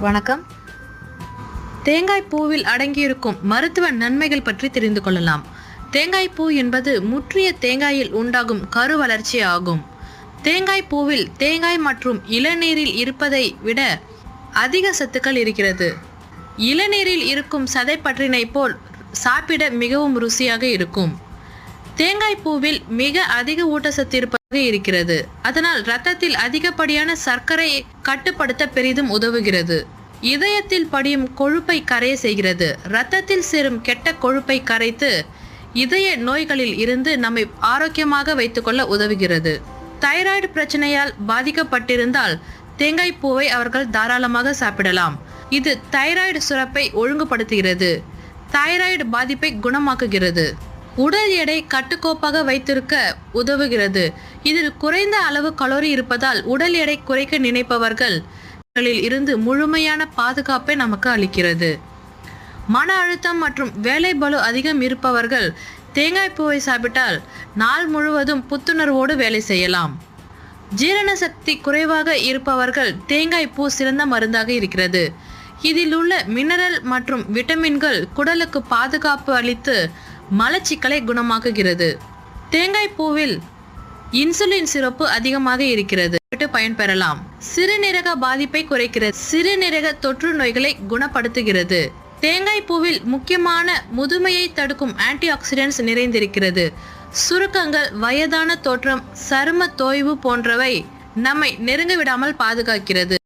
வணக்கம். தேங்காய் பூவில் அடங்கியிருக்கும் மருத்துவ நன்மைகள் பற்றி தெரிந்து கொள்ளலாம். தேங்காய் பூ என்பது முற்றிய தேங்காயில் உண்டாகும் கரு வளர்ச்சி ஆகும். தேங்காய் பூவில் தேங்காய் மற்றும் இளநீரில் இருப்பதை விட அதிக சத்துக்கள் இருக்கிறது. இளநீரில் இருக்கும் சதைப்பற்றினை போல் சாப்பிட மிகவும் ருசியாக இருக்கும். தேங்காய் பூவில் மிக அதிக ஊட்டச்சத்து இருப்பதாக இருக்கிறது. அதனால் ரத்தத்தில் அதிகப்படியான சர்க்கரையை கட்டுப்படுத்த பெரிதும் உதவுகிறது. இதயத்தில் படியும் கொழுப்பை கரைய செய்கிறது. இரத்தத்தில் சேரும் கெட்ட கொழுப்பை கரைத்து இதய நோய்களில் இருந்து நம்மை ஆரோக்கியமாக வைத்துக்கொள்ள உதவுகிறது. தைராய்டு பிரச்சனையால் பாதிக்கப்பட்டிருந்தால் தேங்காய் பூவை அவர்கள் தாராளமாக சாப்பிடலாம். இது தைராய்டு சுரப்பை ஒழுங்குபடுத்துகிறது. தைராய்டு பாதிப்பை குணமாக்குகிறது. உடல் எடை கட்டுக்கோப்பாக வைத்திருக்க உதவுகிறது. இதில் குறைந்த அளவு கலோரி இருப்பதால் உடல் எடை குறைக்க நினைப்பவர்கள் இருந்து முழுமையான பாதுகாப்பை நமக்கு அளிக்கிறது. மன அழுத்தம் மற்றும் வேலை பளு அதிகம் இருப்பவர்கள் தேங்காய் பூவை சாப்பிட்டால் நாள் முழுவதும் புத்துணர்வோடு வேலை செய்யலாம். ஜீரண சக்தி குறைவாக இருப்பவர்கள் தேங்காய் பூ சிறந்த மருந்தாக இருக்கிறது. இதில் உள்ள மினரல் மற்றும் விட்டமின்கள் குடலுக்கு பாதுகாப்பு அளித்து மலச்சிக்கலை குணமாக்குகிறது. தேங்காய் பூவில் இன்சுலின் சிறப்பு அதிகமாக இருக்கிறது. விட்டு பயன்பெறலாம் சிறுநீரக பாதிப்பை குறைக்கிறது. சிறுநீரக தொற்று நோய்களை குணப்படுத்துகிறது. தேங்காய் பூவில் முக்கியமான முதுமையை தடுக்கும் ஆன்டி ஆக்சிடென்ட்ஸ் நிறைந்திருக்கிறது. சுருக்கங்கள் வயதான தோற்றம் சரும தோய்வு போன்றவை நம்மை நெருங்க விடாமல் பாதுகாக்கிறது.